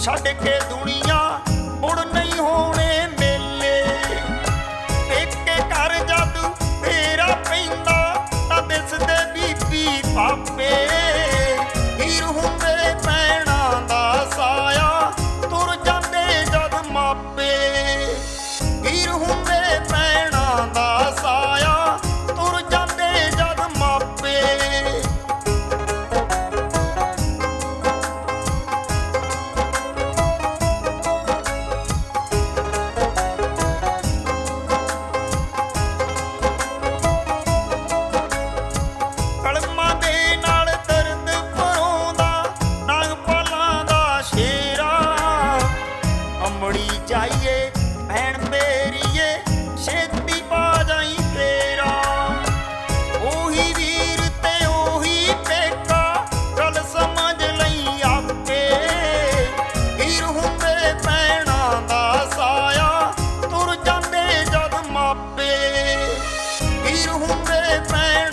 ਛੱਡ ਕੇ ਦੁਨੀਆ ਜਾਈਏ, ਭੈਣ ਮੇਰੀਏ ਛੇਤੀ ਪਾ ਜਾਈ ਤੇਰਾ। ਉਹੀ ਵੀਰ ਤੇ ਉਹੀ ਪੇਕਾ, ਗੱਲ ਸਮਝ ਲਈ ਆਪੇ। ਵੀਰ ਹੁੰਦੇ ਭੈਣਾਂ ਦਾ ਸਾਇਆ, ਤੁਰ ਜਾਂਦੇ ਜਦ ਮਾਪੇ। ਵੀਰ ਹੁੰਦੇ ਭੈਣ